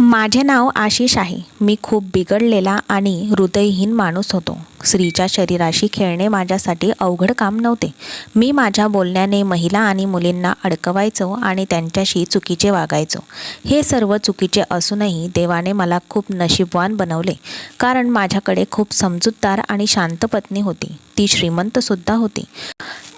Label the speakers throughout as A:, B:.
A: माझे नाव आशिष आहे. मी खूप बिघडलेला आणि हृदयहीन माणूस होतो. स्त्रीच्या शरीराशी खेळणे माझ्यासाठी अवघड काम नव्हते. मी माझ्या बोलण्याने महिला आणि मुलींना अडकवायचो आणि त्यांच्याशी चुकीचे वागायचो. हे सर्व चुकीचे असूनही देवाने मला खूप नशीबवान बनवले कारण माझ्याकडे खूप समजूतदार आणि शांत पत्नी होती. ती श्रीमंतसुद्धा होती.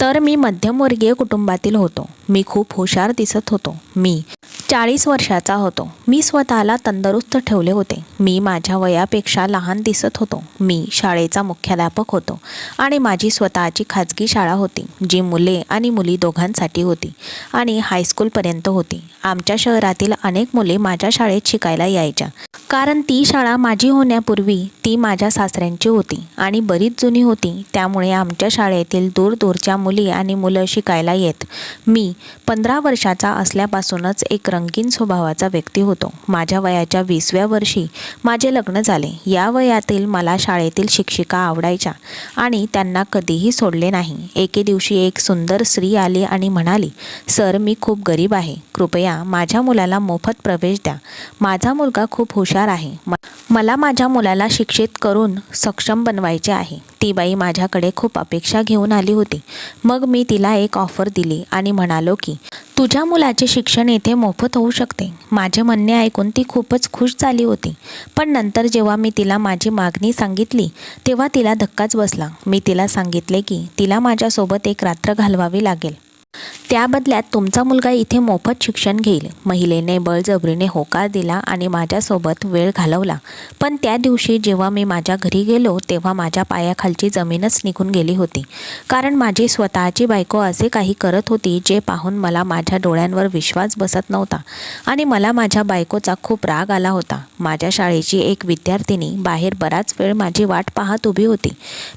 A: तर मी मध्यमवर्गीय कुटुंबातील होतो. मी खूप हुशार दिसत होतो. मी चाळीस वर्षाचा होतो. मी स्वतःला तंदुरुस्त ठेवले होते. मी माझ्या वयापेक्षा लहान दिसत होतो. मी शाळेचा मुख्याध्यापक होतो आणि माझी स्वतःची खाजगी शाळा होती जी मुले आणि मुली दोघांसाठी होती आणि हायस्कूलपर्यंत होती. आमच्या शहरातील अनेक मुले माझ्या शाळेत शिकायला यायच्या. कारण ती शाळा माझी होण्यापूर्वी ती माझ्या सासऱ्यांची होती आणि बरीच जुनी होती. त्यामुळे आमच्या शाळेतील दूरदूरच्या मुली आणि मुलं शिकायला येत. मी पंधरा वर्षाचा असल्यापासूनच एक रंगीन स्वभावाचा व्यक्ती होतो. माझ्या वयाच्या वीसव्या वर्षी माझे लग्न झाले. या वयातील मला शाळेतील शिक्षिका आवडायच्या आणि त्यांना कधीही सोडले नाही. एके दिवशी एक सुंदर स्त्री आली आणि म्हणाली सर मी खूप गरीब आहे. कृपया माझ्या मुलाला मोफत प्रवेश द्या. माझा मुलगा खूप हुशार आहे. मला माझ्या मुलाला शिक्षित करून सक्षम बनवायचे आहे. ती बाई माझ्याकडे खूप अपेक्षा घेऊन आली होती. मग मी तिला एक ऑफर दिली आणि म्हणालो की तुझ्या मुलाचे शिक्षण येथे मोफत होऊ शकते. माझे म्हणणे ऐकून ती खूपच खुश झाली होती. पण नंतर जेव्हा मी तिला माझी मागणी सांगितली तेव्हा तिला धक्काच बसला. मी तिला सांगितले की तिला माझ्यासोबत एक रात्र घालवावी लागेल. त्या बदल्यात तुमचा मुलगा इथे मोफत शिक्षण घेईल. महिलेने बळजबरीने होकार दिला आणि माझ्यासोबत वेळ घालवला. पण त्या दिवशी जेव्हा मी माझ्या घरी गेलो तेव्हा माझ्या पायाखालची जमीनच निघून गेली होती. कारण माझी स्वतःची बायको असे काही करत होती जे पाहून मला माझ्या डोळ्यांवर विश्वास बसत नव्हता आणि मला माझ्या बायकोचा खूप राग आला होता. माझ्या शाळेची एक विद्यार्थिनी बाहेर बराच वेळ माझी वाट पाहत उभी होती.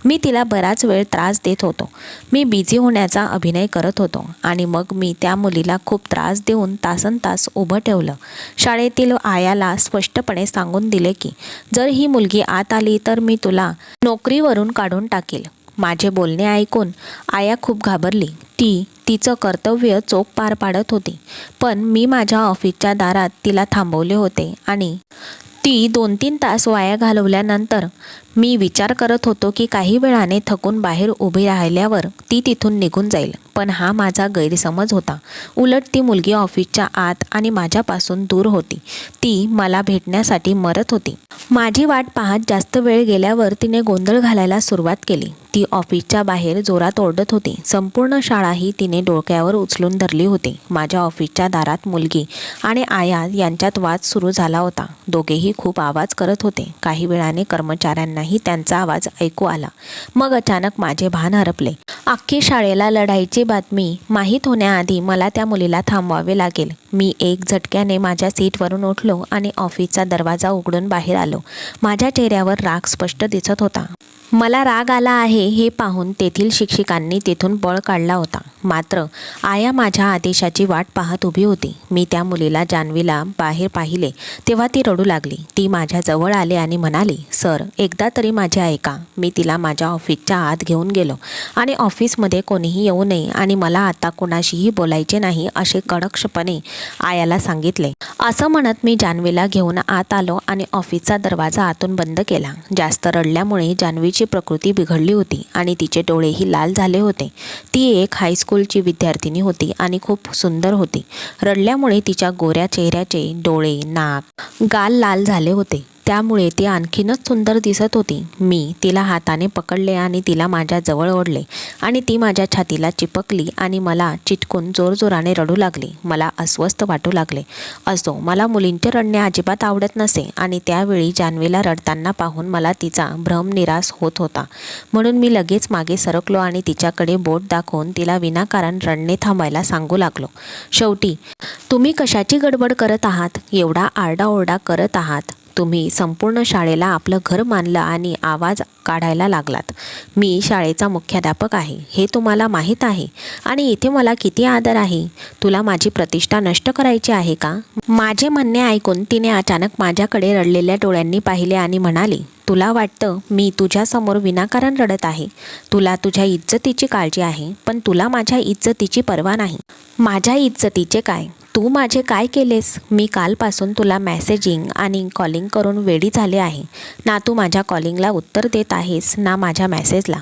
A: मी तिला बराच वेळ त्रास देत होतो. मी बिझी होण्याचा अभिनय करत होतो. आणि मग मी त्या मुलीला खूप त्रास देऊन तासन तास उभं ठेवलं. शाळेतील आयाला स्पष्टपणे सांगून दिले की जर ही मुलगी आत आली तर मी तुला नोकरीवरून काढून टाकेल. माझे बोलणे ऐकून आया खूप घाबरली. ती तिचं कर्तव्य चोख पार पाडत होती. पण मी माझ्या ऑफिसच्या दारात तिला थांबवले होते आणि ती दोन तीन तास वाया घालवल्यानंतर मी विचार करत होतो की काही वेळाने थकून बाहेर उभी राहिल्यावर ती तिथून निघून जाईल. पण हा माझा गैरसमज होता. उलट ती मुलगी ऑफिसच्या आत आणि माझ्यापासून दूर होती. ती मला भेटण्यासाठी मरत होती. माझी वाट पाहत जास्त वेळ गेल्यावर तिने गोंधळ घालायला सुरुवात केली. ती ऑफिसच्या बाहेर जोरात ओरडत होती. संपूर्ण शाळाही तिने डोक्यावर उचलून धरली होती. माझ्या ऑफिसच्या दारात मुलगी आणि आया यांच्यात वाद सुरू झाला होता. दोघेही खूप आवाज करत होते. काही वेळाने कर्मचाऱ्यांना कर्मचाऱ्यांनाही त्यांचा आवाज ऐकू आला. मग अचानक माझे भान हरपले. अख्खी शाळेला लढाईची बातमी माहीत होण्याआधी मला त्या मुलीला थांबवावे लागेल. मी एक झटक्याने माझ्या सीटवरून उठलो आणि ऑफिसचा दरवाजा उघडून बाहेर आलो. माझ्या चेहऱ्यावर राग स्पष्ट दिसत होता. मला राग आला आहे हे पाहून तेथील शिक्षिकांनी तेथून पळ काढला होता. मात्र आया माझ्या आदेशाची वाट पाहत उभी होती. मी त्या मुलीला जान्हवीला बाहेर पाहिले तेव्हा ती रडू लागली. ती माझ्या जवळ आली आणि म्हणाली सर एकदा तरी माझे ऐका. मी तिला माझ्या ऑफिसच्या आत घेऊन गेलो आणि ऑफिसमध्ये कोणीही येऊ नये आणि मला आता कोणाशीही बोलायचे नाही असे कडकशपणे आयाला सांगितले. असं म्हणत मी जान्हवीला घेऊन आत आलो आणि ऑफिसचा दरवाजा आतून बंद केला. जास्त रडल्यामुळे जान्हवीची प्रकृती बिघडली होती आणि तिचे डोळेही लाल झाले होते. ती एक हायस्कूलची विद्यार्थिनी होती आणि खूप सुंदर होती. रडल्यामुळे तिच्या गोऱ्या चेहऱ्याचे डोळे नाक गाल लाल झाले होते. त्यामुळे ती आणखीनच सुंदर दिसत होती. मी तिला हाताने पकडले आणि तिला माझ्या जवळ ओढले आणि ती माझ्या छातीला चिपकली आणि मला चिटकून जोरजोराने रडू लागली. मला अस्वस्थ वाटू लागले. असो मला मुलींचे रडणे अजिबात आवडत नसे आणि त्यावेळी जान्हवीला रडताना पाहून मला तिचा भ्रमनिरास होत होता. म्हणून मी लगेच मागे सरकलो आणि तिच्याकडे बोट दाखवून तिला विनाकारण रडणे थांबायला सांगू लागलो. शेवटी तुम्ही कशाची गडबड करत आहात? एवढा आरडाओरडा करत आहात. तुम्ही संपूर्ण शाळेला आपलं घर मानलं आणि आवाज काढायला लागलात. मी शाळेचा मुख्याध्यापक आहे. हे तुम्हाला माहीत आहे. आणि इथे मला किती आदर आहे? तुला माझी प्रतिष्ठा नष्ट करायची आहे का? माझे म्हणणे ऐकून तिने अचानक माझ्याकडे रडलेल्या डोळ्यांनी पाहिले आणि म्हणाली तुला वाटतं मी तुझ्यासमोर विनाकारण रडत आहे. तुला तुझ्या इज्जतीची काळजी आहे पण तुला माझ्या इज्जतीची पर्वा नाही. माझ्या इज्जतीचे काय? तू माझे काय केलेस? मी कालपासून तुला मेसेजिंग आणि कॉलिंग करून वेडी झाले आहे. ना तू माझ्या कॉलिंगला उत्तर देत आहेस ना माझ्या मेसेजला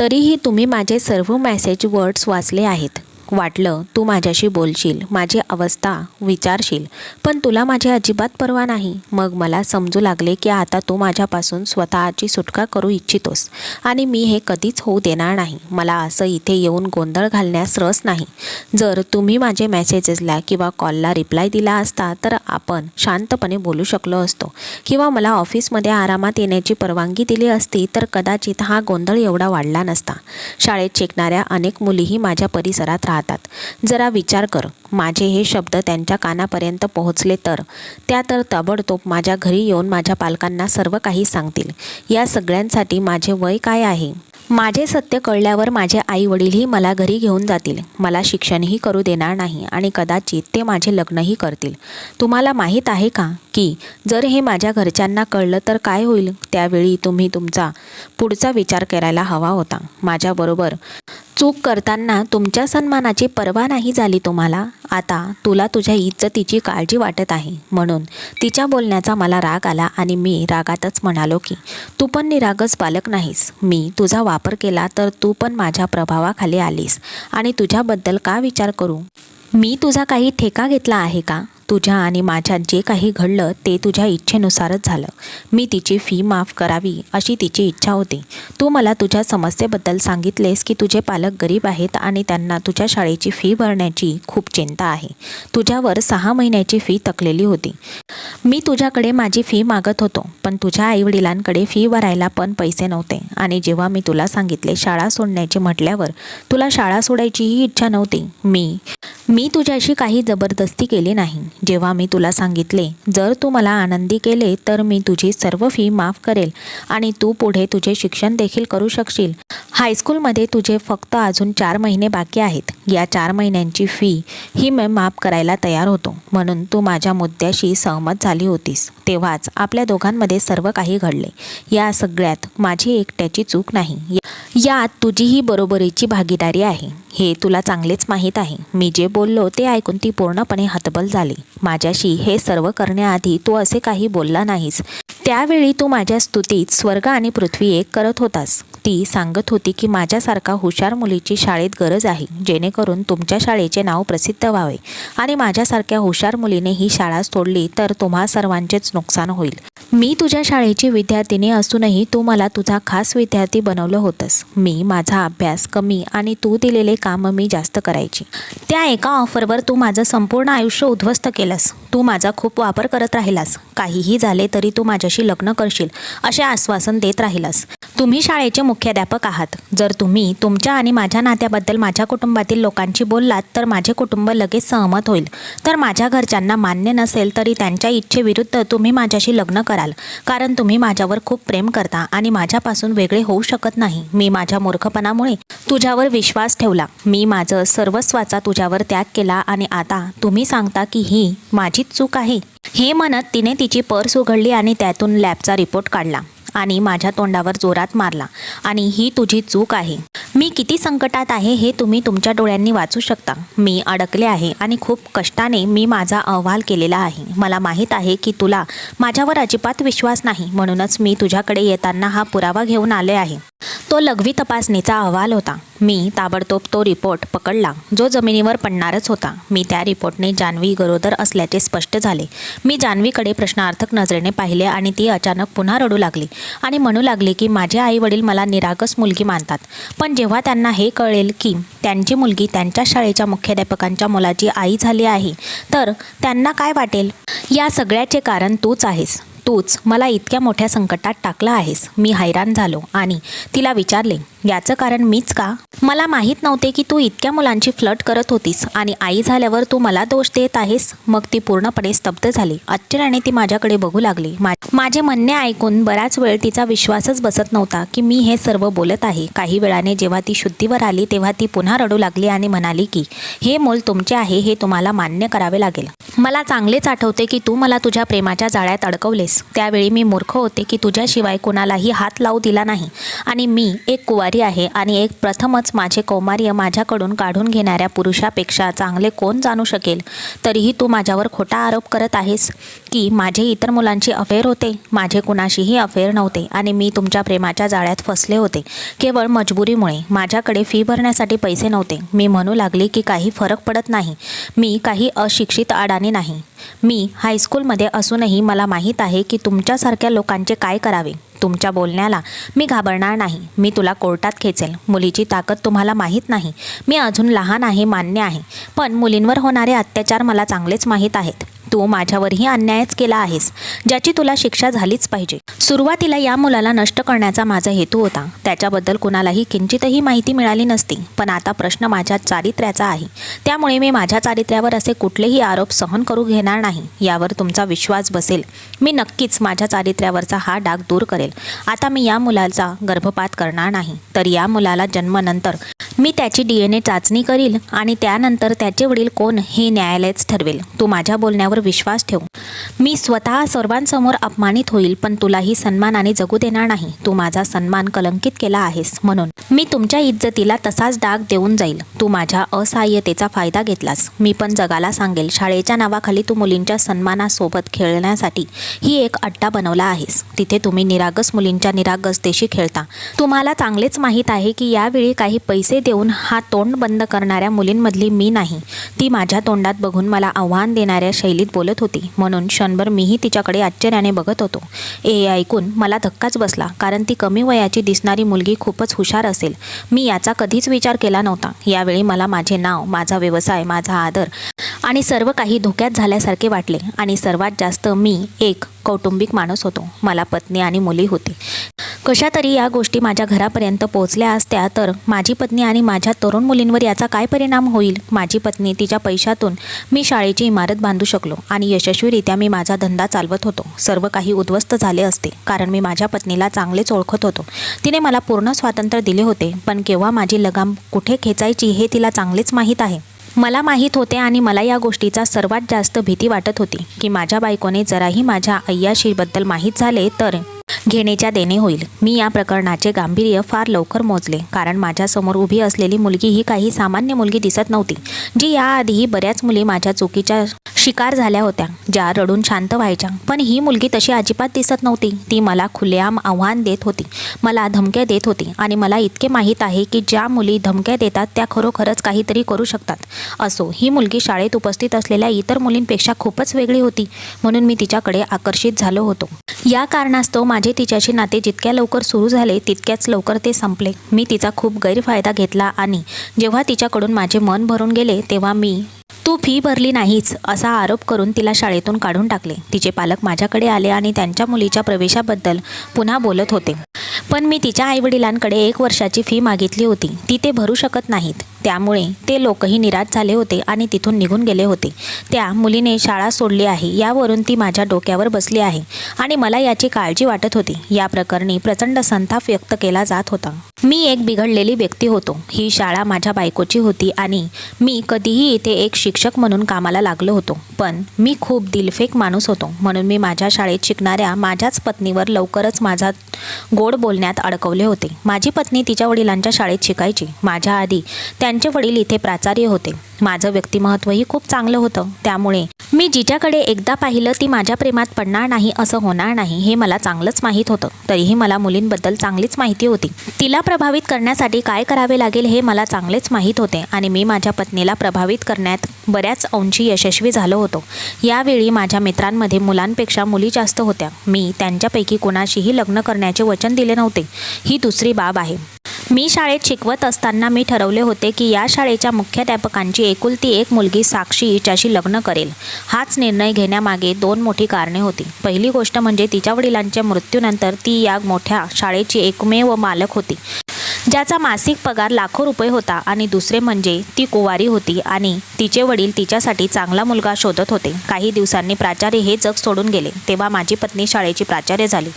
A: तरीही तुम्ही माझे सर्व मेसेज वर्ड्स वाचले आहेत. वाटलं तू माझ्याशी बोलशील माझी अवस्था विचारशील पण तुला माझी अजिबात पर्वा नाही मग मला समजू लागले की आता तू माझ्यापासून स्वतःची सुटका करू इच्छितोस आणि मी हे कधीच होऊ देणार नाही. मला असं इथे येऊन गोंधळ घालण्यास रस नाही. जर तुम्ही माझे मेसेजेसला किंवा कॉलला रिप्लाय दिला असता तर आपण शांतपणे बोलू शकलो असतो. किंवा मला ऑफिसमध्ये आरामात येण्याची परवानगी दिली असती तर कदाचित हा गोंधळ एवढा वाढला नसता. शाळेत शिकणाऱ्या अनेक मुलीही माझ्या परिसरात राहतात. जरा विचार कर. माझे हे शब्द त्यांच्या कानापर्यंत पोहोचले तर. त्या तर ताबडतोब माझ्या घरी येऊन माझ्या पालकांना सर्व काही सांगतील. या सगळ्यांसाठी माझे वय काय आहे? माझे सत्य कळल्यावर माझे आई वडीलही मला घरी घेऊन जातील. मला शिक्षणही करू देणार नाही आणि कदाचित ते माझे लग्नही करतील. तुम्हाला माहीत आहे का की जर हे माझ्या घरच्यांना कळलं तर काय होईल? त्यावेळी तुम्ही तुमचा पुढचा विचार करायला हवा होता. माझ्याबरोबर चूक करताना तुमच्या सन्मानाची पर्वा नाही झाली तुम्हाला? आता तुला तुझ्या इज्जतीची काळजी वाटत आहे. म्हणून तिच्या बोलण्याचा मला राग आला आणि मी रागातच म्हणालो की तू पण निरागस बालक नाहीस. मी तुझा वापर केला तर तू पण माझ्या प्रभावाखाली आलीस. आणि तुझ्याबद्दल का विचार करू? मी तुझा काही ठेका घेतला आहे का? तुझ्या आणि माझ्यात जे काही घडलं ते तुझ्या इच्छेनुसारच झालं. मी तिची फी माफ करावी अशी तिची इच्छा होती. तू मला तुझ्या समस्येबद्दल सांगितलेस की तुझे पालक गरीब आहेत आणि त्यांना तुझ्या शाळेची फी भरण्याची खूप चिंता आहे. तुझ्यावर सहा महिन्याची फी तकलेली होती. मी तुझ्याकडे माझी फी मागत होतो पण तुझ्या आईवडिलांकडे फी भरायला पण पैसे नव्हते. आणि जेव्हा मी तुला सांगितले शाळा सोडण्याचे म्हटल्यावर तुला शाळा सोडायचीही इच्छा नव्हती. मी मी तुझ्याशी काही जबरदस्ती केली नाही. जेव्हा मी तुला सांगितले जर तू मला आनंदी केले तर मी तुझी सर्व फी माफ करेल आणि तू पुढे तुझे शिक्षण देखील करू शकशील. हायस्कूलमध्ये तुझे फक्त अजून चार महिने बाकी आहेत. या चार महिन्यांची फी ही मी माफ करायला तयार होतो. म्हणून तू माझ्या मुद्द्याशी सहमत झाली होतीस. तेव्हाच आपल्या दोघांमध्ये सर्व काही घडले. या सगळ्यात माझी एकट्याची चूक नाही. यात तुझीही बरोबरीची भागीदारी आहे. हे तुला चांगलेच माहीत आहे. मी जे बोललो ते ऐकून ती पूर्णपणे हतबल झाली. माझ्याशी हे सर्व करण्याआधी तू असे काही बोलला नाहीस. त्यावेळी तू माझ्या स्तुतीत स्वर्ग आणि पृथ्वी एक करत होतास. ती सांगत होती की माझ्यासारखा हुशार मुलीची शाळेत गरज आहे जेणेकरून तुमच्या शाळेचे नाव प्रसिद्ध व्हावे. आणि माझ्यासारख्या हुशार मुलीने ही शाळा सोडली तर तुम्हा सर्वांचेच नुकसान होईल. मी तुझ्या शाळेची विद्यार्थिनी असूनही तू मला तुझा खास विद्यार्थी बनवलं होतंस. मी माझा अभ्यास कमी आणि तू दिलेले काम मी जास्त करायची. त्या एका ऑफरवर तू माझं संपूर्ण आयुष्य उद्ध्वस्त केलंस. तू माझा खूप वापर करत राहिलास. काहीही झाले तरी तू माझ्याशी लग्न करशील असे आश्वासन देत राहिलास. तुम्ही शाळेचे मुख्याध्यापक आहात. जर तुम्ही तुमच्या आणि माझ्या नात्याबद्दल माझ्या कुटुंबातील लोकांशी बोललात तर माझे कुटुंब लगेच सहमत होईल. तर माझ्या घरच्यांना मान्य नसेल तरी त्यांच्या इच्छेविरुद्ध तुम्ही माझ्याशी लग्न कराल. कारण तुम्ही माझ्यावर खूप प्रेम करता आणि माझ्यापासून वेगळे होऊ शकत नाही. मी माझ्या मूर्खपणामुळे तुझ्यावर विश्वास ठेवला. मी माझं सर्वस्वाचा तुझ्यावर त्याग केला आणि आता तुम्ही सांगता की ही माझीच चूक आहे. हे म्हणत तिने तिची पर्स उघडली आणि त्यातून लॅबचा रिपोर्ट काढला. आणि माझ्या तोंडावर जोरात मारला. आणि ही तुझी चूक आहे. मी किती संकटात आहे हे तुम्ही तुमच्या डोळ्यांनी वाचू शकता. मी अडकले आहे आणि खूप कष्टाने मी माझा अहवाल केलेला आहे. मला माहीत आहे की तुला माझ्यावर अजिबात विश्वास नाही. म्हणूनच मी तुझ्याकडे येताना हा पुरावा घेऊन आले आहे. तो लघवी तपासणीचा अहवाल होता. मी ताबडतोब तो रिपोर्ट पकडला जो जमिनीवर पडणारच होता. मी त्या रिपोर्टने जान्हवी गरोदर असल्याचे स्पष्ट झाले. मी जान्हवीकडे प्रश्नार्थक नजरेने पाहिले आणि ती अचानक पुन्हा रडू लागली आणि म्हणू लागली की माझे आई वडील मला निरागस मुलगी मानतात. पण जेव्हा त्यांना हे कळेल की त्यांची मुलगी त्यांच्या शाळेच्या मुख्याध्यापकांच्या मुलाची आई झाली आहे तर त्यांना काय वाटेल? या सगळ्याचे कारण तूच आहेस. तूच मला इतक्या मोठ्या संकटात टाकलं आहेस. मी हैराण झालो आणि तिला विचारले याचं कारण मीच का? मला माहीत नव्हते की तू इतक्या मुलांची फ्लट करत होतीस आणि आई झाल्यावर तू मला दोष देत आहेस. मग ती पूर्णपणे स्तब्ध झाली. आश्चर्याने ती माझ्याकडे बघू लागली. मा माझे म्हणणे ऐकून बराच वेळ तिचा विश्वासच बसत नव्हता की मी हे सर्व बोलत आहे. काही वेळाने जेव्हा ती शुद्धीवर आली तेव्हा ती पुन्हा रडू लागली आणि म्हणाली की हे मोल तुमचे आहे हे तुम्हाला मान्य करावे लागेल. मला चांगलेच आठवते की तू मला तुझ्या प्रेमाच्या जाळ्यात अडकवलेस. त्यावेळी मी मूर्ख होते की तुझ्याशिवाय कुणालाही हात लावू दिला नाही. आणि मी एक कुवारी आहे आणि एक प्रथमच माझे कौमार्य माझ्याकडून काढून घेणाऱ्या पुरुषापेक्षा चांगले कोण जाणू शकेल? तरीही तू माझ्यावर खोटा आरोप करत आहेस. की माझे इतर मुलांचे अफेअर होते माझे कुणाशीही अफेअर नव्हते आणि मी तुमच्या प्रेमाच्या जाळ्यात फसले होते. केवळ मजबुरीमुळे माझ्याकडे फी भरण्यासाठी पैसे नव्हते. मी म्हणू लागले की काही फरक पडत नाही. मी काही अशिक्षित अडाणी नाही. मी हायस्कूलमध्ये असूनही मला माहीत आहे की तुमच्यासारख्या लोकांचे काय करावे. तुमच्या बोलण्याला मी घाबरणार नाही. मी तुला कोर्टात खेचेल. मुलीची ताकद तुम्हाला माहीत नाही. मी अजून लहान आहे मान्य आहे. पण मुलींवर होणारे अत्याचार मला चांगलेच माहीत आहेत. तू माझ्यावरही अन्यायच केला आहेस ज्याची तुला शिक्षा झालीच पाहिजे. सुरुवातीला या मुलाला नष्ट करण्याचा माझा हेतू होता. त्याच्याबद्दल कुणालाही किंचितही माहिती मिळाली नसती पण आता प्रश्न माझ्या चारित्र्याचा आहे. त्यामुळे मी माझ्या चारित्र्यावर असे कुठलेही आरोप सहन करू घेणार नाही यावर तुमचा विश्वास बसेल. मी नक्कीच माझ्या चारित्र्यावरचा हा डाग दूर करेल. आता मी या मुलाचा गर्भपात करणार नाही. तर या मुलाला जन्मानंतर मी त्याची डी एन ए चाचणी करील आणि त्यानंतर त्याचे वडील कोण हे न्यायालयच ठरवेल. तू माझ्या बोलण्यावर विश्वास ठेव. मी स्वतः सर्वांसमोर अपमानित होईल पण तुलाही सन्मानाने जगू देणार नाही. तू माझा सन्मान कलंकित केला आहेस म्हणून. मी तुमच्या इज्जतीला तसाच डाग देऊन जाईल. तू माझ्या असहाय्यतेचा फायदा घेतलास. मी पण जगाला सांगेल शाळेच्या नावाखाली तू मुलींच्या सन्मानासोबत खेळण्यासाठी ही एक अड्डा बनवला आहेस. तिथे तुम्ही निरागस मुलींच्या निरागसतेशी खेळता. तुम्हाला चांगलेच माहीत आहे की यावेळी काही पैसे देऊन हा तोंड बंद करणाऱ्या मुलींमधली मी नाही. ती माझ्या तोंडात बघून मला आव्हान देणाऱ्या शैली हिंदीत बोलत होती. म्हणून क्षणभर मीही तिच्याकडे आश्चर्याने बघत होतो. हे ऐकून मला धक्काच बसला कारण ती कमी वयाची दिसणारी मुलगी खूपच हुशार असेल. मी याचा कधीच विचार केला नव्हता. यावेळी मला माझे नाव माझा व्यवसाय माझा आदर आणि सर्व काही धोक्यात झाल्यासारखे वाटले आणि सर्वात जास्त मी एक कौटुंबिक माणूस होतो. मला पत्नी आणि मुली होती. कशा तरी या गोष्टी माझ्या घरापर्यंत पोहोचल्या असत्या तर माझी पत्नी आणि माझ्या तरुण मुलींवर याचा काय परिणाम होईल? माझी पत्नी तिच्या पैशातून मी शाळेची इमारत बांधू शकलो. आणि यशस्वीरित्या मी माझा धंदा चालवत होतो. सर्व काही उद्ध्वस्त झाले असते कारण मी माझ्या पत्नीला चांगलेच ओळखत होतो. तिने मला पूर्ण स्वातंत्र्य दिले होते पण केव्हा माझी लगाम कुठे खेचायची हे तिला चांगलेच माहीत आहे. मला माहीत होते आणि मला या गोष्टीचा सर्वात जास्त भीती वाटत होती की माझ्या बायकोने जराही माझ्या अय्याशीबद्दल माहीत झाले तर घेण्याच्या देणे होईल. मी या प्रकरणाचे गांभीर्य फार लवकर मोजले कारण माझ्यासमोर उभी असलेली मुलगी ही काही सामान्य मुलगी दिसत नव्हती जी याआधीही बऱ्याच मुली माझ्या चुकीच्या शिकार झाल्या होत्या ज्या रडून शांत व्हायच्या. पण ही मुलगी तशी अजिबात दिसत नव्हती. ती मला खुलेआम आव्हान देत होती मला धमक्या देत होती आणि मला इतके माहीत आहे की ज्या मुली धमक्या देतात त्या खरोखरच काहीतरी करू शकतात. असो ही मुलगी शाळेत उपस्थित असलेल्या इतर मुलींपेक्षा खूपच वेगळी होती म्हणून मी तिच्याकडे आकर्षित झालो होतो. या कारणास्तव माझे तिच्याशी नाते जितक्या लवकर सुरू झाले तितक्याच लवकर ते संपले. मी तिचा खूप गैरफायदा घेतला आणि जेव्हा तिच्याकडून माझे मन भरून गेले तेव्हा मी तू फी भरली नाहीच असा आरोप करून तिला शाळेतून काढून टाकले. तिचे पालक माझ्याकडे आले आणि त्यांच्या मुलीच्या प्रवेशाबद्दल पुन्हा बोलत होते. पण मी तिच्या आईवडिलांकडे एक वर्षाची फी मागितली होती. ती ते भरू शकत नाहीत. त्यामुळे ते लोकही निराश झाले होते आणि तिथून निघून गेले होते. त्या मुलीने शाळा सोडली आहे. यावरून ती माझ्या डोक्यावर बसली आहे आणि मला याची काळजी वाटत होती. या प्रकरणी प्रचंड संताप व्यक्त केला जात होता. मी एक बिघडलेली व्यक्ती होतो. ही शाळा माझ्या बायकोची होती आणि मी कधीही इथे एक शिक्षक म्हणून कामाला लागलो होतो. पण मी खूप दिलफेक माणूस होतो. म्हणून मी माझ्या शाळेत शिकणाऱ्या माझ्याच पत्नीवर लवकरच माझा गोड बोलण्यात अडकवले होते. माझी पत्नी तिच्या वडिलांच्या शाळेत शिकायची. माझ्या आधी त्या त्यांचे वडील इथे प्राचार्य होते. माझं व्यक्तिमत्वही खूप चांगलं होतं. त्यामुळे मी जिच्याकडे एकदा पाहिलं ती माझ्या प्रेमात पडणार नाही असं होणार नाही हे मला चांगलंच माहीत होतं. तरीही मला मुलींबद्दल चांगलीच माहिती होती. तिला प्रभावित करण्यासाठी काय करावे लागेल हे मला चांगलेच माहीत होते आणि मी माझ्या पत्नीला प्रभावित करण्यात बऱ्याच अंशी यशस्वी झालो होतो. यावेळी माझ्या मित्रांमध्ये मुलांपेक्षा मुली जास्त होत्या. मी त्यांच्यापैकी कोणाशीही लग्न करण्याचे वचन दिले नव्हते. ही दुसरी बाब आहे. मी शाळेत शिकवत असताना मी ठरवले होते की या शाळेच्या मुख्याध्यापकांची एकुलती एक मुलगी साक्षी हिच्याशी लग्न करेल. हाच निर्णय घेण्यामागे दोन मोठी कारणे होती. पहिली गोष्ट म्हणजे तिच्या वडिलांच्या मृत्यूनंतर ती या मोठ्या शाळेची एकमेव मालक होती ज्याचा मासिक पगार लाखो रुपये होता. आणि दुसरे म्हणजे ती कुवारी होती आणि तिचे वडील तिच्यासाठी चांगला मुलगा शोधत होते. काही दिवसांनी प्राचार्य हे जग सोडून गेले. तेव्हा माझी पत्नी शाळेची प्राचार्य झाली.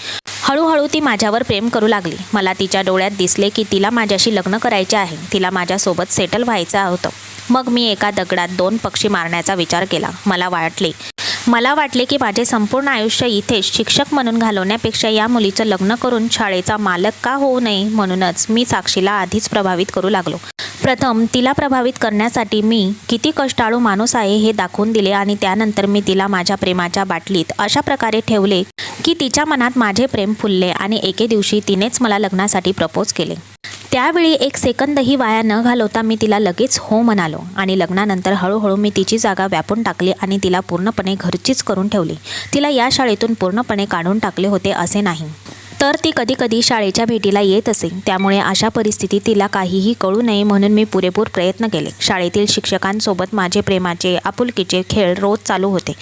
A: हळूहळू ती माझ्यावर प्रेम करू लागली. मला तिच्या डोळ्यात दिसले की तिला माझ्याशी लग्न करायचे आहे. तिला माझ्यासोबत सेटल व्हायचं होतं. मग मी एका दगडात दोन पक्षी मारण्याचा विचार केला. मला वाटले मला वाटले की माझे संपूर्ण आयुष्य इथेच शिक्षक म्हणून घालवण्यापेक्षा या मुलीचं लग्न करून शाळेचा मालक का होऊ नये म्हणूनच मी साक्षीला आधीच प्रभावित करू लागलो. प्रथम तिला प्रभावित करण्यासाठी मी किती कष्टाळू माणूस आहे हे दाखवून दिले आणि त्यानंतर मी तिला माझ्या प्रेमाच्या बाटलीत अशा प्रकारे ठेवले की तिच्या मनात माझे प्रेम फुलले आणि एके दिवशी तिनेच मला लग्नासाठी प्रपोज केले. त्यावेळी एक सेकंदही वाया न घालवता मी तिला लगेच हो म्हणालो आणि लग्नानंतर हळूहळू मी तिची जागा व्यापून टाकली आणि तिला पूर्णपणे घरचीच करून ठेवली. तिला या शाळेतून पूर्णपणे काढून टाकले होते असे नाही. तर ती कधी कधी शाळेच्या भेटीला येत असे. त्यामुळे अशा परिस्थितीत तिला काहीही कळू नये म्हणून मी पुरेपूर प्रयत्न केले. शाळेतील शिक्षकांसोबत माझे प्रेमाचे आपुलकीचे खेळ रोज चालू होते.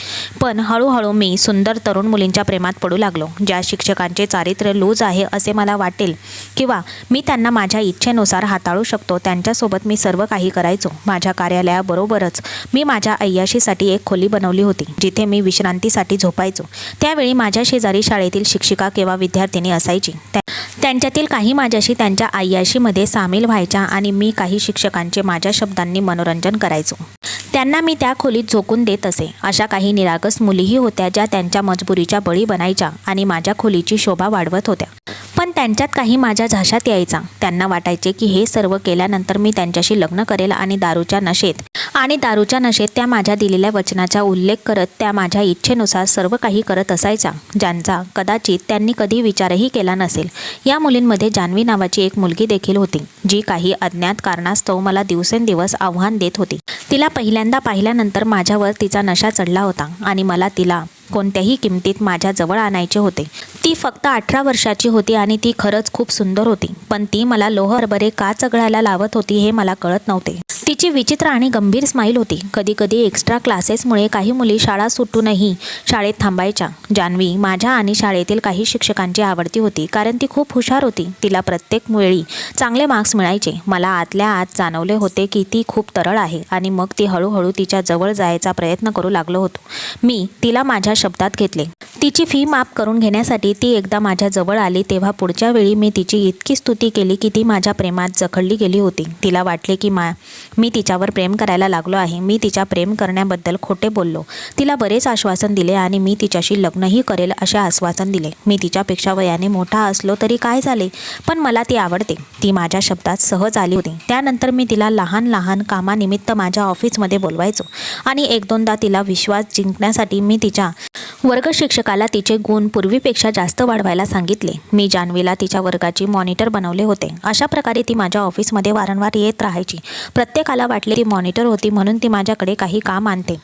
A: पण हळूहळू मी सुंदर तरुण मुलींच्या प्रेमात पडू लागलो. ज्या शिक्षकांचे चारित्र्य लूज आहे असे मला वाटेल किंवा मी त्यांना माझ्या इच्छेनुसार हाताळू शकतो त्यांच्यासोबत मी सर्व काही करायचो. माझ्या कार्यालयाबरोबरच मी माझ्या अय्याशीसाठी एक खोली बनवली होती जिथे मी विश्रांतीसाठी झोपायचो. त्यावेळी माझ्या शेजारी शाळेतील शिक्षिका किंवा विद्यार्थिनी असायची. त्यांच्यातील काही माझ्याशी त्यांच्या आय्याशीमध्ये सामील व्हायच्या आणि मी काही शिक्षकांचे माझ्या शब्दांनी मनोरंजन करायचो. त्यांना मी त्या खोलीत झोकून देत असे. अशा काही निरागस मुलीही होत्या ज्या त्यांच्या मजबुरीच्या बळी बनायच्या आणि माझ्या खोलीची शोभा वाढवत होत्या. पण त्यांच्यात काही माझ्या झाशात यायचा. त्यांना वाटायचे की हे सर्व केल्यानंतर मी त्यांच्याशी लग्न करेल आणि दारूच्या नशेत आणि दारूच्या नशेत त्या माझ्या दिलेल्या वचनाचा उल्लेख करत त्या माझ्या इच्छेनुसार सर्व काही करत असायचा. ज्यांचा कदाचित त्यांनी कधी विचारही केला नसेल. या मुलींमध्ये जान्हवी नावाची एक मुलगी देखील होती जी काही अज्ञात कारणास्तव मला दिवसेंदिवस आव्हान देत होती. तिला पहिल्यांदा पाहिल्यानंतर माझ्यावर तिचा नशा चढला होता आणि मला तिला कोणत्याही किमतीत माझ्याजवळ आणायचे होते. ती फक्त अठरा वर्षाची होती आणि ती खरंच खूप सुंदर होती. पण ती मला लोहरबरे का चघळायला लावत होती हे मला कळत नव्हते. तिची विचित्र आणि गंभीर स्माईल होती. कधी कधी एक्स्ट्रा क्लासेसमुळे काही मुली शाळा सुटूनही शाळेत थांबायच्या. जान्हवी माझ्या आणि शाळेतील काही शिक्षकांची आवडती होती कारण ती खूप हुशार होती. तिला प्रत्येक वेळी चांगले मार्क्स मिळायचे. मला आतल्या आत जाणवले होते की ती खूप तरळ आहे आणि मग ती हळूहळू तिच्या जवळ जायचा प्रयत्न करू लागलो होतो. मी तिला माझ्या शब्दात घेतले. तिची फी माफ करून घेण्यासाठी ती एकदा माझ्याजवळ आली तेव्हा पुढच्या वेळी मी तिची इतकी स्तुती केली की ती माझ्या प्रेमात जखडली गेली होती. तिला वाटले की मा मी तिच्यावर प्रेम करायला लागलो आहे. मी तिच्या प्रेम करण्याबद्दल खोटे बोललो. तिला बरेच आश्वासन दिले आणि मी तिच्याशी लग्नही करेल असे आश्वासन दिले. मी तिच्यापेक्षा वयाने मोठा असलो तरी काय झाले पण मला ती आवडते. ती माझ्या शब्दात सहज आली होती. त्यानंतर मी तिला लहान लहान कामानिमित्त माझ्या ऑफिसमध्ये बोलवायचो आणि एक दोनदा तिला विश्वास जिंकण्यासाठी मी तिच्या वर्ग शिक्षकाला तिचे गुण पूर्वीपेक्षा जास्त वाढवायला सांगितले. मी जान्हवीला तिच्या वर्गाची मॉनिटर बनवले होते. अशा प्रकारे ती माझ्या ऑफिसमध्ये वारंवार येत राहायची. प्रत्येकाला वाटले ती मॉनिटर होती म्हणून ती माझ्याकडे काही काम आणते.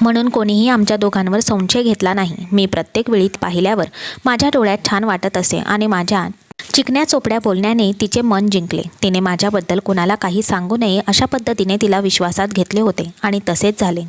A: म्हणून कोणीही आमच्या दोघांवर संशय घेतला नाही. मी प्रत्येक वेळी पाहिल्यावर माझ्या डोळ्यात छान वाटत असे आणि माझ्या चिकण्या चोपड्या बोलण्याने तिचे मन जिंकले. तिने माझ्याबद्दल कुणाला काही सांगू नये अशा पद्धतीने तिला विश्वासात घेतले होते आणि तसेच झाले.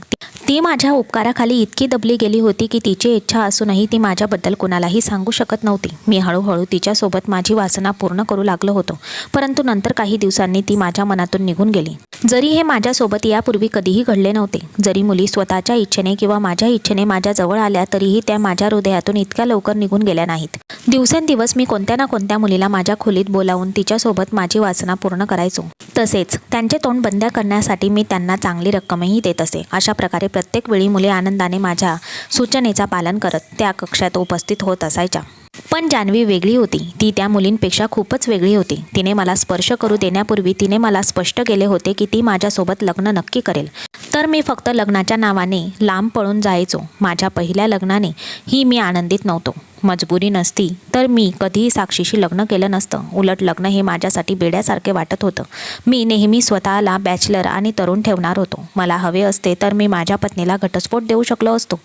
A: ती माझ्या उपकाराखाली इतकी दबली गेली होती की तिची इच्छा असूनही ती माझ्याबद्दल कुणालाही सांगू शकत नव्हती. मी हळूहळू तिच्यासोबत माझी वासना पूर्ण करू लागलो होतो परंतु नंतर काही दिवसांनी ती माझ्या मनातून निघून गेली. जरी हे माझ्यासोबत यापूर्वी कधीही घडले नव्हते जरी मुली स्वतःच्या इच्छेने किंवा माझ्या इच्छेने माझ्या जवळ आल्या तरीही त्या माझ्या हृदयातून इतक्या लवकर निघून गेल्या नाहीत. दिवसेंदिवस मी कोणत्या ना कोणत्या मुलीला माझ्या खोलीत बोलावून तिच्यासोबत माझी वासना पूर्ण करायचो. तसेच त्यांचे तोंड बंद करण्यासाठी मी त्यांना चांगली रक्कमही देत असे अशा प्रकारे प्रत्येक वेळी मुले आनंदाने माझ्या सूचनेचा पालन करत त्या कक्षात उपस्थित होत असायच्या. पण जान्हवी वेगळी होती. ती त्या मुलींपेक्षा खूपच वेगळी होती. तिने मला स्पर्श करू देण्यापूर्वी तिने मला स्पष्ट केले होते की ती माझ्यासोबत लग्न नक्की करेल. तर मी फक्त लग्नाच्या नावाने लांब पळून जायचो. माझ्या पहिल्या लग्नाने ही मी आनंदित नव्हतो. मजबुरी नसती तर मी कधीही साक्षीशी लग्न केलं नसतं. उलट लग्न हे माझ्यासाठी बेड्यासारखे वाटत होतं. मी नेहमी स्वतःला बॅचलर आणि तरुण ठेवणार होतो. मला हवे असते तर मी माझ्या पत्नीला घटस्फोट देऊ शकलो असतो.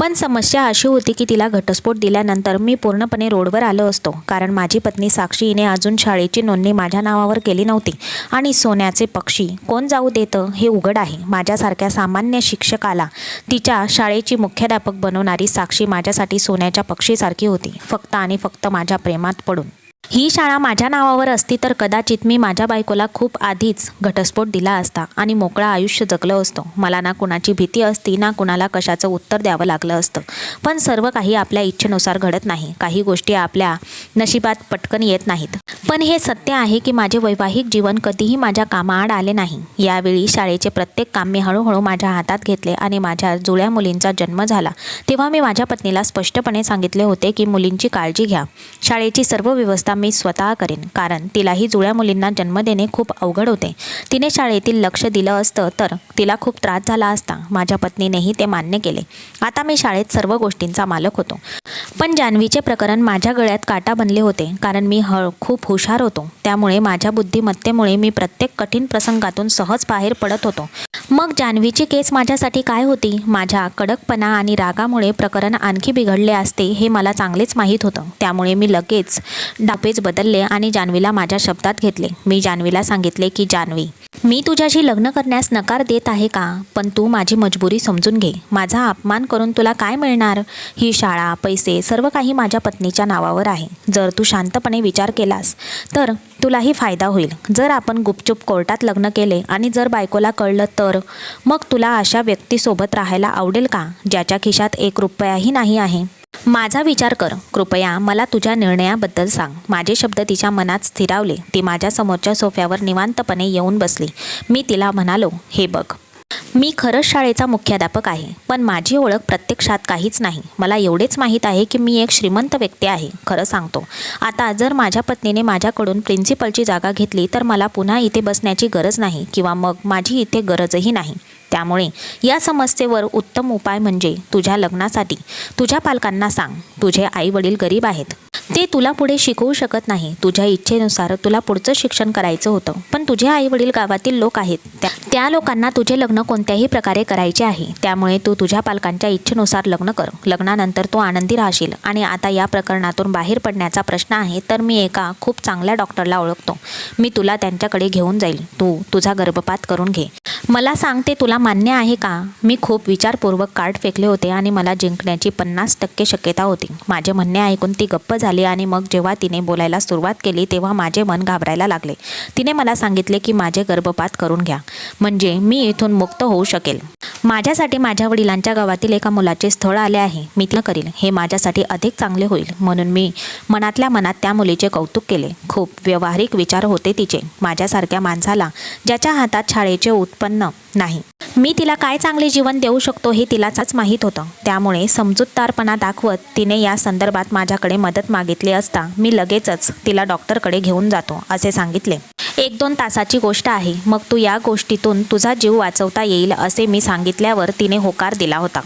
A: पण समस्या अशी होती की तिला घटस्फोट दिल्यानंतर मी पूर्णपणे रोडवर आलो असतो. कारण माझी पत्नी साक्षी हिने अजून शाळेची नोंदणी माझ्या नावावर केली नव्हती. आणि सोन्याचे पक्षी कोण जाऊ देतं हे उघड आहे. माझ्यासारख्या सामान्य शिक्षकाला तिच्या शाळेची मुख्याध्यापक बनवणारी साक्षी माझ्यासाठी सोन्याच्या पक्षीसारखी होती. फक्त आणि फक्त माझ्या प्रेमात पडून. ही शाळा माझ्या नावावर असती तर कदाचित मी माझ्या बायकोला खूप आधीच घटस्फोट दिला असता आणि मोकळं आयुष्य जगलं असतं. मला ना कुणाची भीती असती ना कुणाला कशाचं उत्तर द्यावं लागलं असतं. पण सर्व काही आपल्या इच्छेनुसार घडत नाही. काही गोष्टी आपल्या नशिबात पटकन येत नाहीत. पण हे सत्य आहे की माझे वैवाहिक जीवन कधीही माझ्या कामाआड आले नाही. यावेळी शाळेचे प्रत्येक काम मी हळूहळू माझ्या हातात घेतले आणि माझ्या जुळ्या मुलींचा जन्म झाला. तेव्हा मी माझ्या पत्नीला स्पष्टपणे सांगितले होते की मुलींची काळजी घ्या. शाळेची सर्व व्यवस्था आता मी स्वतः करेन. कारण तिलाही जुळ्या मुलींना जन्म देणे खूप अवघड होते. तिने शाळेतील लक्ष दिलं असतं तर तिला खूप त्रास झाला असता. माझ्या पत्नीनेही ते मान्य केले. आता मी शाळेत सर्व गोष्टींचा मालक होतो. पण जान्हवीचे प्रकरण माझ्या गळ्यात काटा बनले होते कारण मी हळ खूप हुशार होतो. त्यामुळे माझ्या बुद्धिमत्तेमुळे मी प्रत्येक कठीण प्रसंगातून सहज बाहेर पडत होतो. मग जान्हवीची केस माझ्यासाठी काय होती? माझ्या कडकपणा आणि रागामुळे प्रकरण आणखी बिघडले असते हे मला चांगलेच माहीत होतं. त्यामुळे मी लगेच पेज बदलले आणि जान्हवीला माझ्या शब्दात घेतले. मी जान्हवीला सांगितले की जान्हवी मी तुझ्याशी लग्न करण्यास नकार देत आहे का? पण तू माझी मजबुरी समजून घे. माझा अपमान करून तुला काय मिळणार? ही शाळा पैसे सर्व काही माझ्या पत्नीच्या नावावर आहे. जर तू शांतपणे विचार केलास तर तुलाही फायदा होईल. जर आपण गुपचूप कोर्टात लग्न केले आणि जर बायकोला कळलं तर मग तुला अशा व्यक्तीसोबत राहायला आवडेल का? ज्याच्या खिशात एक रुपयाही नाही आहे. माझा विचार कर. कृपया मला तुझ्या निर्णयाबद्दल सांग. माझे शब्द तिच्या मनात स्थिरावले. ती माझ्या समोरच्या सोफ्यावर निवांतपणे येऊन बसली. मी तिला म्हणालो हे बघ मी खरंच शाळेचा मुख्याध्यापक आहे पण माझी ओळख प्रत्यक्षात काहीच नाही. मला एवढेच माहीत आहे की मी एक श्रीमंत व्यक्ती आहे खरं सांगतो. आता जर माझ्या पत्नीने माझ्याकडून प्रिन्सिपलची जागा घेतली तर मला पुन्हा इथे बसण्याची गरज नाही किंवा मग माझी इथे गरजही नाही. त्यामुळे या समस्येवर उत्तम उपाय म्हणजे तुझ्या लग्नासाठी तुझ्या पालकांना सांग. तुझे आई वडील गरीब आहेत. ते तुला पुढे शिकवू शकत नाही. तुझ्या इच्छेनुसार तुला पुढचं शिक्षण करायचं होतं. पण तुझे आई वडील गावातील लोक आहेत. त्या त्या लोकांना तुझे लग्न कोणत्याही प्रकारे करायचे आहे. त्यामुळे तू तुझ्या पालकांच्या इच्छेनुसार लग्न कर. लग्नानंतर तू आनंदी राहशील. आणि आता या प्रकरणातून बाहेर पडण्याचा प्रश्न आहे तर मी एका खूप चांगल्या डॉक्टरला ओळखतो. मी तुला त्यांच्याकडे घेऊन जाईल. तू तुझा गर्भपात करून घे. मला सांगते तुला मान्य आहे का? मी खूप विचारपूर्वक कार्ड फेकले होते आणि मला जिंकण्याची पन्नास टक्के शक्यता होती. माझे म्हणणे ऐकून ती गप्प झाली आणि मग जेव्हा तिने बोलायला सुरुवात केली तेव्हा माझे मन घाबरायला लागले. तिने मला सांगितले की माझे गर्भपात करून घ्या. म्हणजे मी इथून मुक्त होऊ शकेल. माझ्यासाठी माझ्या वडिलांच्या गावातील एका मुलाचे स्थळ आले आहे. मी तिला करील हे माझ्यासाठी अधिक चांगले होईल. म्हणून मी मनातल्या मनात त्या मुलीचे कौतुक केले. खूप व्यावहारिक विचार होते तिचे. माझ्यासारख्या माणसाला ज्याच्या हातात शाळेचे उत्पन्न नाही. मी तिला काय चांगले जीवन देऊ शकतो हे तिलाच माहीत होतं. त्यामुळे समजूतदारपणा दाखवत तिने या संदर्भात माझ्याकडे मदत मागितली असता मी लगेचच तिला डॉक्टरकडे घेऊन जातो असे सांगितले. एक दोन तासाची गोष्ट आहे. मग तू या गोष्टीतून तुझा जीव वाचवता येईल असे मी सांगितल्यावर तिने होकार दिला होता.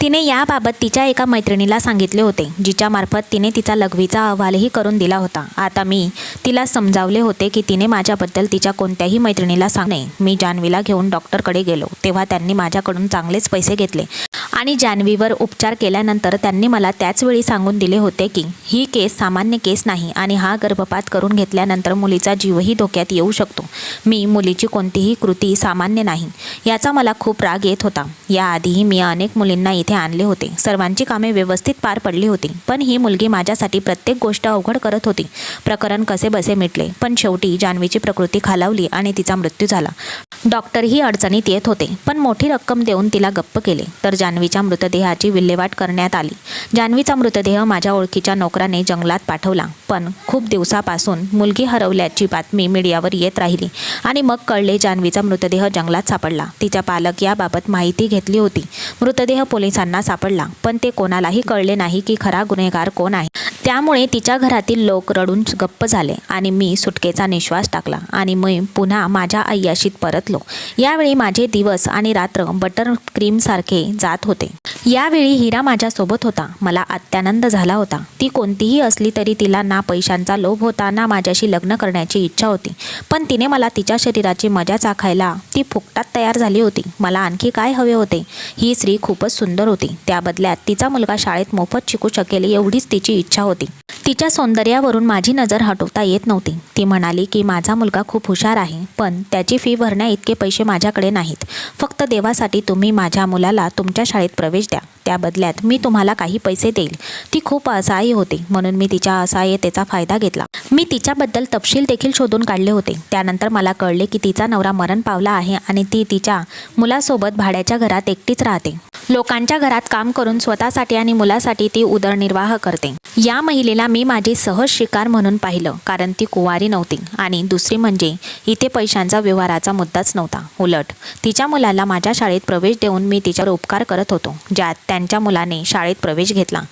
A: तिने याबाबत तिच्या एका मैत्रिणीला सांगितले होते जिच्यामार्फत तिने तिचा लघवीचा अहवालही करून दिला होता. आता मी तिला समजावले होते की तिने माझ्याबद्दल तिच्या कोणत्याही मैत्रिणीला सांगणे मी जान्हवीला घेऊन डॉक्टरकडे गेलो तेव्हा त्यांनी माझ्याकडून चांगलेच पैसे घेतले आणि जान्हवीवर उपचार केल्यानंतर त्यांनी मला त्याचवेळी सांगून दिले होते की ही केस सामान्य केस नाही आणि हा गर्भपात करून घेतल्यानंतर मुलीचा जीवही धोक्यात येऊ शकतो. मी मुलीची कोणतीही कृती सामान्य नाही. याचा मला खूप राग येत होता. याआधीही मी अनेक मुलींना इथे आणले होते. सर्वांची कामे व्यवस्थित पार पडली होती. पण ही मुलगी माझ्यासाठी प्रत्येक गोष्ट अवघड करत होती. प्रकरण कसे बसे मिटले. पण शेवटी जान्हवीची प्रकृती खालावली आणि तिचा मृत्यू झाला. डॉक्टरही अडचणीत येत होते. पण मोठी रक्कम देऊन तिला गप्प केले. तर जान्हवीच्या मृतदेहाची विल्हेवाट करण्यात आली. जान्हवीचा मृतदेह माझ्या ओळखीच्या नोकराने जंगलात पाठवला. पण खूप दिवसापासून मुलगी हरवल्याची बातमी मीडियावर येत राहिली आणि मग कळले जान्हवीचा मृतदेह जंगलात सापडला. तिच्या पालक याबाबत माहिती घेतली होती. मृतदेह पोलिसांना सापडला. पण ते कोणालाही कळले नाही की खरा गुन्हेगार कोण आहे. त्यामुळे तिच्या घरातील लोक रडून गप्प झाले आणि मी सुटकेचा निश्वास टाकला आणि मी पुन्हा माझ्या अय्याशीत परतलो. यावेळी माझे दिवस आणि रात्र बटर क्रीमसारखे जात होते. यावेळी हिरा माझ्यासोबत होता. मला अत्यानंद झाला होता. ती कोणतीही असली तरी तिला ना पैशांचा लोभ होता ना माझ्याशी लग्न करण्याची इच्छा होती. पण तिने मला तिच्या शरीराची मजा चाखायला ती फुकटात तयार झाली होती. मला आणखी काय हवे होते? ही स्त्री खूपच सुंदर होती. त्या बदल्यात तिचा मुलगा शाळेत मोफत शिकू शकेल एवढीच तिची इच्छा होती. तिच्या सौंदर्यावरून माझी नजर हटवता येत नव्हती. ती म्हणाली की माझा मुलगा खूप हुशार आहे पण त्याची फी भरण्या इतके पैसे माझ्याकडे नाहीत. फक्त देवासाठी तुम्ही माझ्या मुलाला तुमच्या शाळेत प्रवेश द्या. त्या बदल्यात मी तुम्हाला काही पैसे देईल. ती खूप असहाय्य होती. म्हणून मी तिच्या असहाय्यतेचा फायदा घेतला. मी तिच्याबद्दल तपशील देखील शोधून काढले होते. त्यानंतर मला कळले की तिचा नवरा मरण पावला आहे आणि ती तिच्या मुलासोबत भाड्याच्या घरात एकटीच राहते. लोकांच्या घरात काम करून स्वतःसाठी आणि मुलासाठी ती उदरनिर्वाह करते. या महिलेला मी माझी सहज शिकार म्हणून पाहिलं कारण ती कुवारी नव्हती. आणि दुसरी म्हणजे इथे पैशांचा व्यवहाराचा मुद्दाच नव्हता. उलट तिच्या मुलाला माझ्या शाळेत प्रवेश देऊन मी तिच्यावर उपकार करत होतो ज्यात त्यांच्या मुलाने शाळेत प्रवेश घेतला.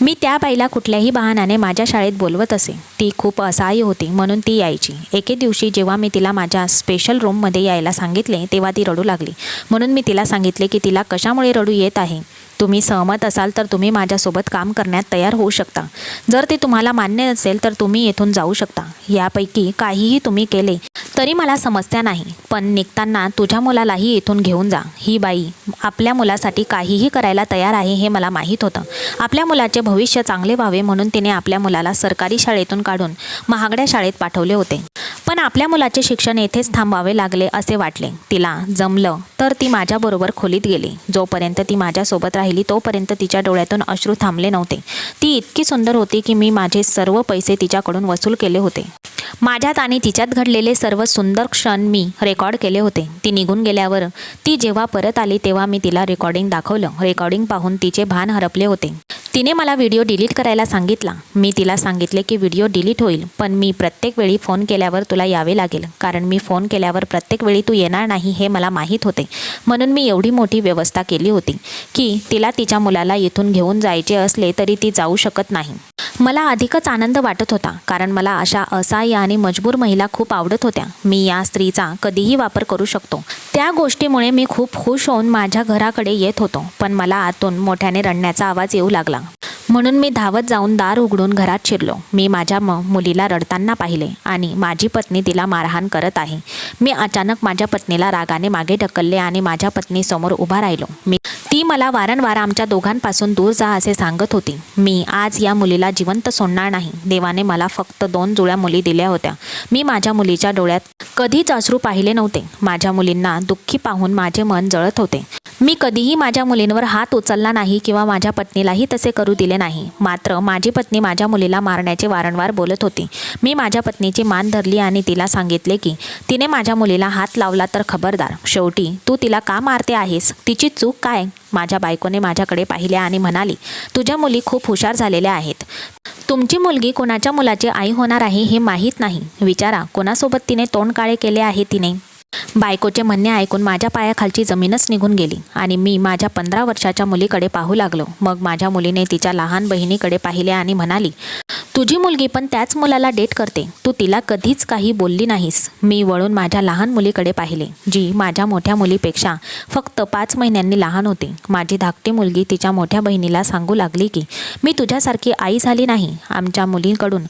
A: मी त्या बाईला कुठल्याही बहाण्याने माझ्या शाळेत बोलवत असे. ती खूप असहाय्य होती म्हणून ती यायची. एके दिवशी जेव्हा मी तिला माझ्या स्पेशल रूममध्ये यायला सांगितले तेव्हा ती रडू लागली. म्हणून मी तिला सांगितले की तिला कशामुळे रडू येत आहे? तुम्ही सहमत असाल तर तुम्ही माझ्यासोबत काम करण्यात तयार होऊ शकता. जर ते तुम्हाला मान्य नसेल तर तुम्ही येथून जाऊ शकता. यापैकी काहीही तुम्ही केले तरी मला समस्या नाही. पण निघताना तुझ्या मुलालाही येथून घेऊन जा. ही बाई आपल्या मुलासाठी काहीही करायला तयार आहे हे मला माहीत होतं. आपल्या मुलाचे भविष्य चांगले व्हावे म्हणून तिने आपल्या मुलाला सरकारी शाळेतून काढून महागड्या शाळेत पाठवले होते. पण आपल्या मुलाचे शिक्षण येथेच थांबावे लागले असे वाटले. तिला जमलं तर ती माझ्याबरोबर खोलीत गेली. जोपर्यंत ती माझ्यासोबत राहिली तोपर्यंत तिच्या डोळ्यातून अश्रू थांबले नव्हते. ती इतकी सुंदर होती की मी माझे सर्व पैसे तिच्याकडून वसूल केले होते. माझ्यात आणि तिच्यात घडलेले सर्व सुंदर क्षण मी रेकॉर्ड केले होते. ती निघून गेल्यावर ती जेव्हा परत आली तेव्हा मी तिला रेकॉर्डिंग दाखवलं. रेकॉर्डिंग पाहून तिचे भान हरपले होते. तिने मला व्हिडिओ डिलीट करायला सांगितला. मी तिला सांगितले की व्हिडिओ डिलीट होईल पण मी प्रत्येक वेळी फोन केल्यावर तुला यावे लागेल. कारण मी फोन केल्यावर प्रत्येक वेळी तू येणार नाही हे मला माहीत होते. म्हणून मी एवढी मोठी व्यवस्था केली होती की तिला तिच्या मुलाला इथून घेऊन जायचे असले तरी ती जाऊ शकत नाही. मला अधिकच आनंद वाटत होता कारण मला अशा असहाय्य आणि मजबूर महिला खूप आवडत होत्या. मी या स्त्रीचा कधीही वापर करू शकतो. त्या गोष्टीमुळे मी खूप खुश होऊन माझ्या घराकडे येत होतो पण मला आतून मोठ्याने रडण्याचा आवाज येऊ लागला. म्हणून मी धावत जाऊन दार उघडून घरात शिरलो. मी माझ्या म मुलीला रडताना पाहिले आणि माझी पत्नी तिला मारहाण करत आहे. मी अचानक माझ्या पत्नीला रागाने मागे ढकलले आणि माझ्या पत्नीसमोर उभा राहिलो. मी ती मला वारंवार आमच्या दोघांपासून दूर जा असे सांगत होती. मी आज या मुलीला जिवंत सोडणार नाही. देवाने मला फक्त दोन जुळ्या मुली दिल्या होत्या. मी माझ्या मुलीच्या डोळ्यात कधीच अश्रू पाहिले नव्हते. माझ्या मुलींना दुःखी पाहून माझे मन जळत होते. मी कधीही माझ्या मुलींवर हात उचलला नाही किंवा माझ्या पत्नीलाही तसे करू दिले नाही. नाही. मात्र माझी पत्नी माझ्या मुलीला मारण्याचे वारंवार बोलत होती. मी माझ्या पत्नीची मान धरली आणि तिला सांगितले की तिने माझ्या मुलीला हात लावला तर खबरदार. शेवटी तू तिला का मारते आहेस? तिची चूक काय? माझ्या बायकोने माझ्याकडे पाहिले आणि म्हणाली तुझ्या मुली खूप हुशार झालेल्या आहेत. तुमची मुलगी कोणाच्या मुलाची आई होणार आहे हे माहीत नाही. विचारा कोणासोबत तिने तोंड काळे केले आहे तिने? बायकोचे म्हणणे ऐकून माझ्या पायाखालची जमीनच निघून गेली आणि मी माझ्या पंधरा वर्षाच्या मुलीकडे पाहू लागलो. मग माझ्या मुलीने तिच्या लहान बहिणीकडे पाहिले आणि म्हणाली तुझी मुलगी पण त्याच मुलाला डेट करते. तू तिला कधीच काही बोलली नाहीस मी वळून माझ्या लहान मुलीकडे पाहिले जी माझ्या मोठ्या मुलीपेक्षा फक्त पाच महिन्यांनी लहान होती. माझी धाकटी मुलगी तिच्या मोठ्या बहिणीला सांगू लागली की मी तुझ्यासारखी आई झाली नाही. आमच्या मुलींकडून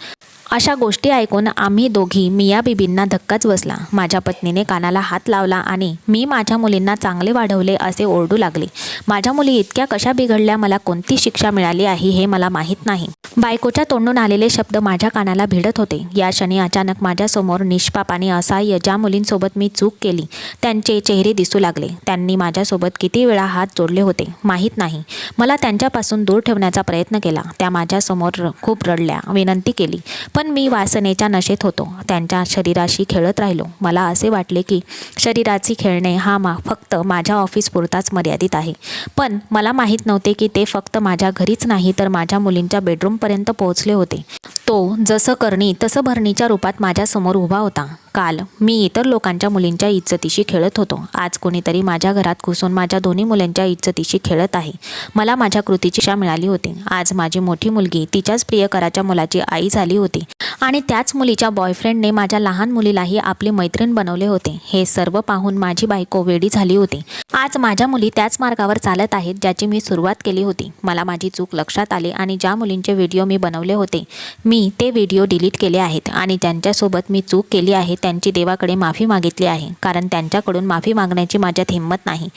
A: अशा गोष्टी ऐकून आम्ही दोघी मिया बिबींना धक्काच बसला. माझ्या पत्नीने कानाला हात लावला आणि मी माझ्या मुलींना चांगले वाढवले असे ओरडू लागले. माझ्या मुली इतक्या कशा बिघडल्या मला कोणती शिक्षा मिळाली आहे हे मला माहीत नाही. बायकोच्या तोंडून आलेले शब्द माझ्या कानाला भिडत होते. या क्षणी अचानक माझ्यासमोर निष्पाप आणि असहाय्य ज्या मुलींसोबत मी चूक केली त्यांचे चेहरे दिसू लागले. त्यांनी माझ्यासोबत किती वेळा हात जोडले होते माहीत नाही. मला त्यांच्यापासून दूर ठेवण्याचा प्रयत्न केला. त्या माझ्यासमोर र- खूप रडल्या. विनंती केली. पण मी वासनेच्या नशेत होतो. त्यांच्या शरीराशी खेळत राहिलो. मला असे वाटले की शरीराची खेळणे हा मा फक्त माझ्या ऑफिस पुरताच मर्यादित आहे. पण मला माहीत नव्हते की ते फक्त माझ्या घरीच नाही तर माझ्या मुलींच्या बेडरूमपर्यंत पोहोचले होते. तो जसं करणी तसं भरणीच्या रूपात माझ्यासमोर उभा होता. काल मी इतर लोकांच्या मुलींच्या इज्जतीशी खेळत होतो. आज कोणीतरी माझ्या घरात घुसून माझ्या दोन्ही मुलांच्या इज्जतीशी खेळत आहे. मला माझ्या कृतीची शिक्षा मिळाली होती. आज माझी मोठी मुलगी तिच्याच प्रियकराच्या मुलाची आई झाली होती. आणि त्याच मुलीच्या बॉयफ्रेंडने माझ्या लहान मुलीलाही आपली मैत्रीण बनवले होते. हे सर्व पाहून माझी बायको वेडी झाली होती. आज माझ्या मुली त्याच मार्गावर चालत आहेत ज्याची मी सुरुवात केली होती. मला माझी चूक लक्षात आली आणि ज्या मुलींचे व्हिडिओ मी बनवले होते मी ते व्हिडिओ डिलीट केले आहेत आणि ज्यांच्यासोबत मी चूक केली आहे त्यांची देवाकडे माफी मागितली आहे. कारण त्यांच्याकडून माफी मागण्याची माझ्यात हिंमत नाही.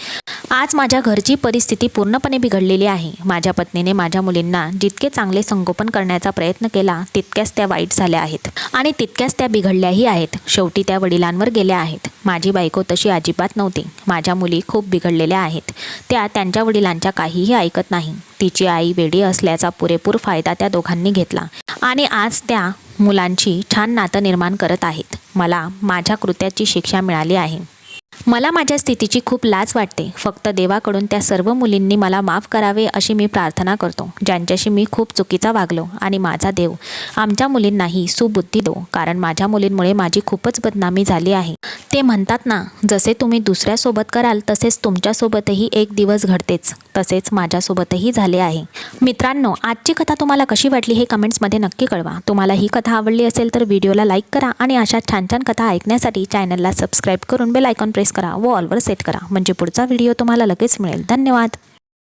A: आज माझ्या घरची परिस्थिती पूर्णपणे बिघडलेली आहे. माझ्या पत्नीने माझ्या मुलींना जितके चांगले संगोपन करण्याचा प्रयत्न केला तितक्याच त्या वाईट झाल्या आहेत. आणि तितक्याच त्या बिघडल्याही आहेत. शेवटी त्या वडिलांवर गेल्या आहेत. माझी बायको तशी अजिबात नव्हती. माझ्या मुली खूप बिघडलेल्या आहेत. त्या त्यांच्या वडिलांच्या काहीही ऐकत नाही. तिची आई वेडी असल्याचा पुरेपूर फायदा त्या दोघांनी घेतला. आणि आज त्या मुलांची छान नातं निर्माण करत आहेत. मला माझ्या कृत्याची शिक्षा मिळाली आहे. मला माझ्या स्थितीची खूप लाज वाटते. फक्त देवाकडून त्या सर्व मुलींनी मला माफ करावे अशी मी प्रार्थना करतो. ज्यांच्याशी मी खूप चुकीचा वागलो आणि माझा देव आमच्या मुलींनाही सुबुद्धी दो कारण माझ्या मुलींमुळे माझी खूपच बदनामी झाली आहे. ते म्हणतात ना जसे तुम्ही दुसऱ्यासोबत कराल तसेच तुमच्यासोबतही एक दिवस घडतेच. तसेच माझ्यासोबतही झाले आहे. मित्रांनो आजची कथा तुम्हाला कशी वाटली हे कमेंट्समध्ये नक्की कळवा. तुम्हाला ही कथा आवडली असेल तर व्हिडिओला लाईक करा आणि अशा छान छान कथा ऐकण्यासाठी चॅनलला सबस्क्राईब करून बेल आयकॉन प्रेस करा. व ऑलवर सेट करा. म्हणजे पुढचा व्हिडिओ तुम्हाला लगेच मिळेल. धन्यवाद.